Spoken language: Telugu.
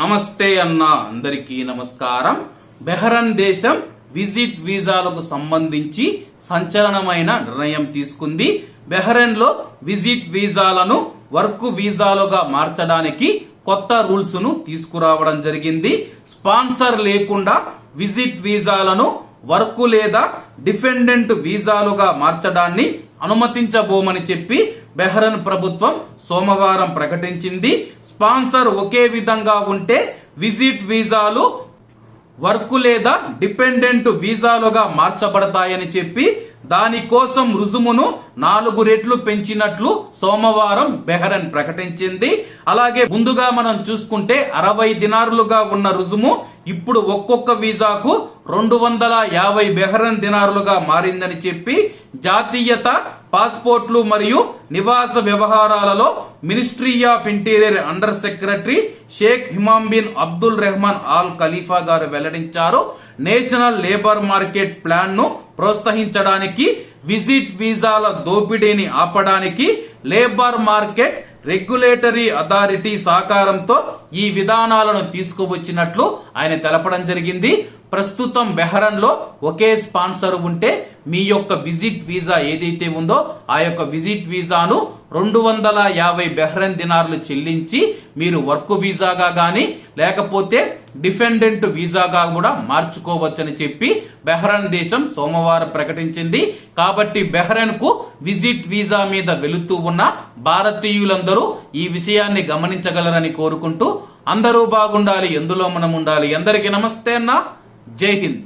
నమస్తే అన్న అందరికీ నమస్కారం. బెహరన్ దేశం విజిట్ వీసాలకు సంబంధించి సంచలనమైన నిర్ణయం తీసుకుంది. బెహరన్లో విజిట్ వీసాలను వర్క్ వీసాలుగా మార్చడానికి కొత్త రూల్స్ను తీసుకురావడం జరిగింది. స్పాన్సర్ లేకుండా విజిట్ వీసాలను వర్క్ లేదా డిఫెండెంట్ వీసాలుగా మార్చడాన్ని అనుమతించబోమని చెప్పి బెహరన్ ప్రభుత్వం సోమవారం ప్రకటించింది. స్పాన్సర్ ఒకే విధంగా ఉంటే విజిట్ వీసాలు వర్క్ లేదా డిపెండెంట్ వీసాలుగా మార్చబడతాయని చెప్పి దానికోసం రుజుమును నాలుగు రెట్లు పెంచినట్లు సోమవారం బెహరన్ ప్రకటించింది. అలాగే ముందుగా మనం చూసుకుంటే అరవై దినారులుగా ఉన్న రుజుము ఇప్పుడు ఒక్కొక్క వీసాకు రెండు వందల యాభై బెహరన్ దినారులుగా మారిందని చెప్పి జాతీయత పాస్పోర్ట్లు మరియు నివాస వ్యవహారాలలో ministry of interior under secretary Sheikh Himam bin Abdul Rahman Al Khalifa గారు వెల్లడించారు. నేషనల్ లేబర్ మార్కెట్ ప్లాన్ను ప్రోత్సహించడానికి విజిట్ వీసాల దోపిడీని ఆపడానికి లేబర్ మార్కెట్ రెగ్యులేటరీ అథారిటీ సహకారంతో ఈ విధానాలను తీసుకువచ్చినట్లు ఆయన తెలపడం జరిగింది. ప్రస్తుతం బెహరన్లో ఒకే స్పాన్సర్ ఉంటే మీ యొక్క విజిట్ వీసా ఏదైతే ఉందో ఆ యొక్క విజిట్ వీసాను రెండు వందల యాభై బెహ్రెన్ దినార్లు చెల్లించి మీరు వర్క్ వీసాగా గాని లేకపోతే డిఫెండెంట్ వీసాగా కూడా మార్చుకోవచ్చని చెప్పి బెహ్రెన్ దేశం సోమవారం ప్రకటించింది. కాబట్టి బెహ్రెన్కు విజిట్ వీసా మీద వెళుతూ ఉన్న భారతీయులందరూ ఈ విషయాన్ని గమనించగలరని కోరుకుంటూ అందరూ బాగుండాలి ఎందులో మనం ఉండాలి? అందరికీ నమస్తే అన్నా. ஜெய் ஹிந்த்